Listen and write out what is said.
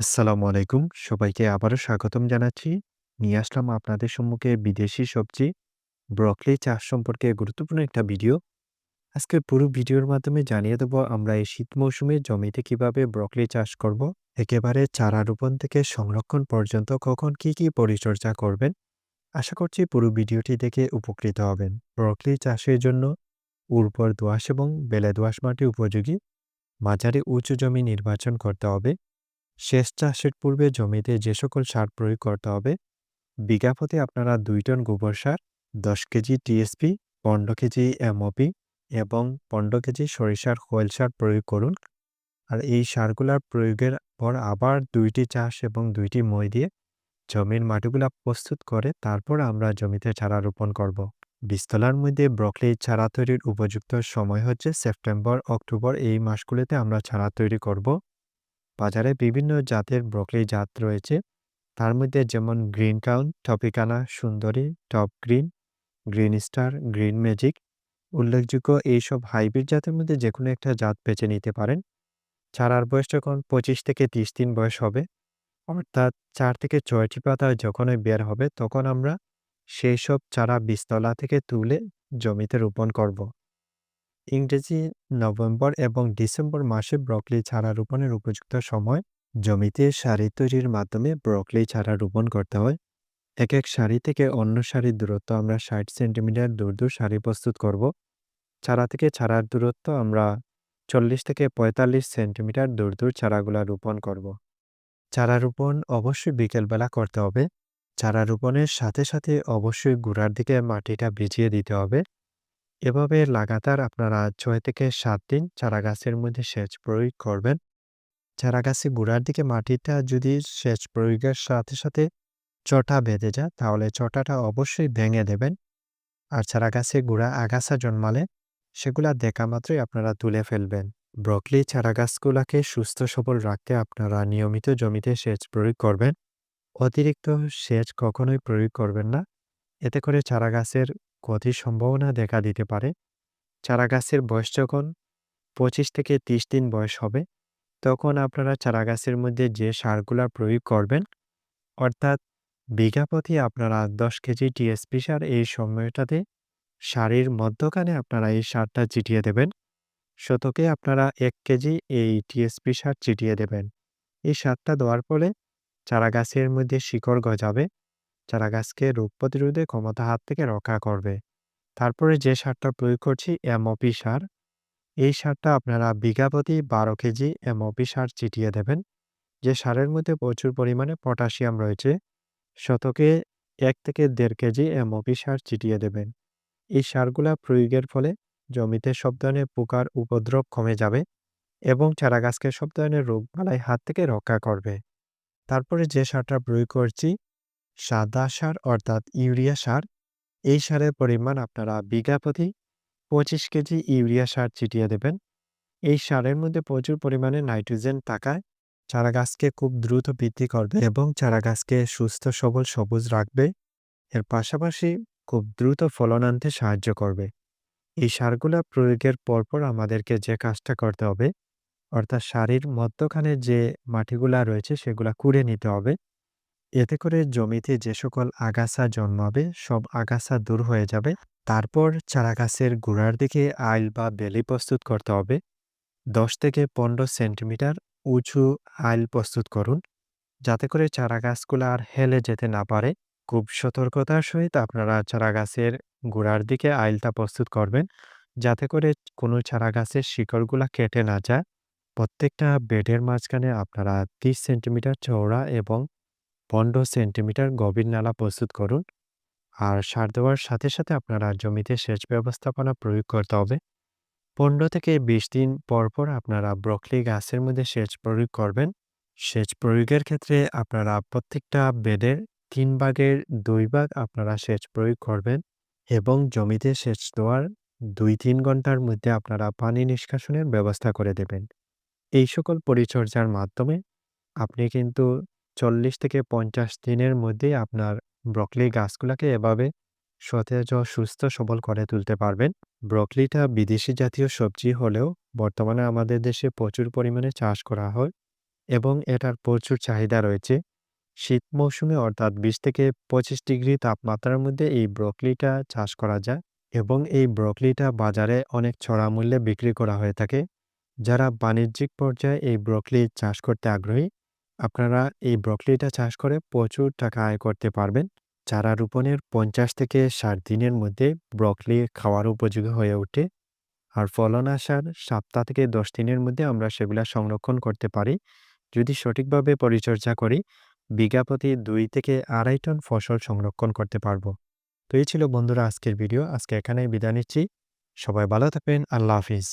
আসসালামু আলাইকুম। সবাইকে আবারও স্বাগতম জানাচ্ছি। নিয়ে আসলাম আপনাদের সম্মুখে বিদেশি সবজি ব্রকলি চাষ সম্পর্কে গুরুত্বপূর্ণ একটা ভিডিও। আজকের পুরো ভিডিওর মাধ্যমে জানিয়ে দেব আমরা এই শীত মৌসুমে জমিতে কীভাবে ব্রকলি চাষ করব। একেবারে চারা রোপণ থেকে সংরক্ষণ পর্যন্ত কখন কি, কি পরিচর্যা করবেন। আশা করছি পুরো ভিডিওটি দেখে উপকৃত হবেন। ব্রকলি চাষের জন্য উর্বর দোআঁশ এবং বেলে দোআঁশ মাটি উপযোগী। মাঝারি উঁচু জমি নির্বাচন করতে হবে। সেচ চাষের পূর্বে জমিতে যে সকল সার প্রয়োগ করতে হবে, বিঘা প্রতি আপনারা দুই টন গোবর সার, দশ কেজি টিএসপি পনেরো কেজি এমওপি এবং পনেরো কেজি সরিষার খোয়েল সার প্রয়োগ করুন আর এই সারগুলার প্রয়োগের পর আবার দুইটি চাষ এবং দুইটি মই দিয়ে জমির মাটিগুলা প্রস্তুত করে তারপর আমরা জমিতে চারা রোপণ করব। বিস্তলার মধ্যে ব্রকলি চারা তৈরির উপযুক্ত সময় হচ্ছে সেপ্টেম্বর, অক্টোবর এই মাসগুলিতে আমরা চারা তৈরি করব বাজারে বিভিন্ন জাতের ব্রকলি জাত রয়েছে। তার মধ্যে যেমন গ্রিন কাউন টপিকানা সুন্দরী top green green star green magic উল্লেখযোগ্য এইসব হাইব্রিড জাতের মধ্যে যে কোনো একটা জাত বেছে নিতে পারেন। চারার বয়স যখন পঁচিশ থেকে তিরিশ দিন বয়স হবে, অর্থাৎ চার থেকে ছয়টি পাতা যখনই বের হবে, তখন আমরা সেই সব চারা বীজতলা থেকে তুলে জমিতে রোপণ করব। ইংরেজি, নভেম্বর এবং ডিসেম্বর মাসে ব্রকলি চারা রোপণের উপযুক্ত সময় জমিতে সারি তৈরির মাধ্যমে ব্রকলি চারা রোপণ করতে হয়। এক এক সারি থেকে অন্য সারির দূরত্ব আমরা ষাট সেন্টিমিটার দূর দূর সারি প্রস্তুত করব। চারা থেকে চারার দূরত্ব আমরা চল্লিশ থেকে পঁয়তাল্লিশ সেন্টিমিটার দূর দূর চারাগুলা রোপণ করব। চারা রোপণ অবশ্যই বিকেলবেলা করতে হবে। চারা রোপণের সাথে সাথে অবশ্যই গোড়ার দিকে মাটিটা ভিজিয়ে দিতে হবে। এভাবে লাগাতার আপনারা ছয় থেকে সাত দিন চারা গাছের মধ্যে সেচ প্রয়োগ করবেন। চারা গাছে গোড়ার দিকে মাটিটা যদি সেচ প্রয়োগের সাথে সাথে চটা বেঁধে যায়, তাহলে চটাটা অবশ্যই ভেঙে দেবেন। আর চারা গাছে গোড়া আগাছা জন্মালে সেগুলা দেখা মাত্রই আপনারা তুলে ফেলবেন। ব্রকলি চারা গাছগুলাকে সুস্থ সবল রাখতে আপনারা নিয়মিত জমিতে সেচ প্রয়োগ করবেন। অতিরিক্ত সেচ কখনোই প্রয়োগ করবেন না। এতে করে চারা গাছের ক্ষতির সম্ভাবনা দেখা দিতে পারে। চারা গাছের বয়স যখন পঁচিশ থেকে তিরিশ দিন বয়স হবে, তখন আপনারা চারা গাছের মধ্যে যে সারগুলা প্রয়োগ করবেন, অর্থাৎ বিঘা প্রতি আপনারা দশ কেজি টিএসপি সার এই সময়টাতে সারির মধ্যখানে আপনারা এই সারটা চিটিয়ে দেবেন। শতকে আপনারা এক কেজি এই টিএসপি সার চিটিয়ে দেবেন। এই সারটা দেওয়ার ফলে চারা গাছের মধ্যে শিকড় গজাবে চারা গাছকে রোগ প্রতিরোধে ক্ষমতা হাত থেকে রক্ষা করবে। তারপরে যে সারটা প্রয়োগ করছি, এমওপি সার। এই সারটা আপনারা বিঘা প্রতি বারো কেজি এমওপি সার চিটিয়ে দেবেন। যে সারের মধ্যে প্রচুর পরিমাণে পটাশিয়াম রয়েছে, শতকে এক থেকে দেড় কেজি এমওপি সার চিটিয়ে দেবেন। এই সারগুলা প্রয়োগের ফলে জমিতে সব ধরনের পোকার উপদ্রব কমে যাবে এবং চারা গাছকে সব ধরনের রোগ বালাই হাত থেকে রক্ষা করবে। তারপরে যে সারটা প্রয়োগ করছি সাদা সার অর্থাৎ ইউরিয়া সার। এই সারের পরিমাণ আপনারা বিঘা প্রতি পঁচিশ কেজি ইউরিয়া সার ছিটিয়ে দেবেন। এই সারের মধ্যে প্রচুর পরিমাণে নাইট্রোজেন থাকায় চারা গাছকে খুব দ্রুত বৃদ্ধি করবে এবং চারা গাছকে সুস্থ, সবল, সবুজ রাখবে। এর পাশাপাশি খুব দ্রুত ফলন আনতে সাহায্য করবে। এই সারগুলা প্রয়োগের পরপর আমাদেরকে যে কাজটা করতে হবে, অর্থাৎ সারির মধ্যখানে যে মাটিগুলা রয়েছে সেগুলা কুড়ে নিতে হবে। এতে করে জমিতে যে সকল আগাছা জন্মাবে, সব আগাছা দূর হয়ে যাবে। তারপর চারা গাছের গোড়ার দিকে আইল বা বেলি প্রস্তুত করতে হবে। দশ থেকে পনেরো সেন্টিমিটার উঁচু আইল প্রস্তুত করুন, যাতে করে চারা গাছগুলো আর হেলে যেতে না পারে। খুব সতর্কতার সহিত আপনারা চারা গাছের গোড়ার দিকে আইলটা প্রস্তুত করবেন, যাতে করে কোনো চারা গাছের শিকড়গুলা কেটে না যায়। প্রত্যেকটা বেডের মাঝখানে আপনারা তিরিশ সেন্টিমিটার চওড়া এবং পনেরো সেন্টিমিটার গভীর নালা প্রস্তুত করুন। আর সার দেওয়ার সাথে সাথে আপনারা জমিতে সেচ ব্যবস্থাপনা প্রয়োগ করতে হবে। পনেরো থেকে বিশ দিন পর পর আপনারা ব্রকলি গাছের মধ্যে সেচ প্রয়োগ করবেন। সেচ প্রয়োগের ক্ষেত্রে আপনারা প্রত্যেকটা বেডের তিন ভাগের দুই ভাগ আপনারা সেচ প্রয়োগ করবেন এবং জমিতে সেচ দেওয়ার দুই তিন ঘণ্টার মধ্যে আপনারা পানি নিষ্কাশনের ব্যবস্থা করে দেবেন। এই সকল পরিচর্যার মাধ্যমে আপনি কিন্তু চল্লিশ থেকে পঞ্চাশ দিনের মধ্যে আপনার ব্রকলি গাছগুলাকে এভাবে সতেজ ও সুস্থ সবল করে তুলতে পারবেন ব্রকলিটা বিদেশি জাতীয় সবজি হলেও বর্তমানে আমাদের দেশে প্রচুর পরিমাণে চাষ করা হয় এবং এটার প্রচুর চাহিদা রয়েছে। শীত মৌসুমে অর্থাৎ ২০ থেকে ২৫ ডিগ্রি তাপমাত্রার মধ্যে এই ব্রকলিটা চাষ করা যায় এবং এই ব্রকলিটা বাজারে অনেক চড়া মূল্যে বিক্রি করা হয়ে থাকে। যারা বাণিজ্যিক পর্যায়ে এই ব্রকলি চাষ করতে আগ্রহী, আপনারা এই ব্রকলিটা চাষ করে প্রচুর টাকা আয় করতে পারবেন। চারা রোপণের ৫০ থেকে ৬০ দিনের মধ্যে ব্রকলি খাওয়ার উপযোগী হয়ে ওঠে। আর ফলন আসার সপ্তাহ থেকে ১০ দিনের মধ্যে আমরা সেগুলা সংরক্ষণ করতে পারি। যদি সঠিকভাবে পরিচর্যা করি, বিঘা প্রতি দুই থেকে ২.৫ টন ফসল সংরক্ষণ করতে পারব। তো এই ছিল বন্ধুরা আজকের ভিডিও। আজকে এখানেই বিদায় নিচ্ছি। সবাই ভালো থাকবেন। আল্লাহ হাফিজ।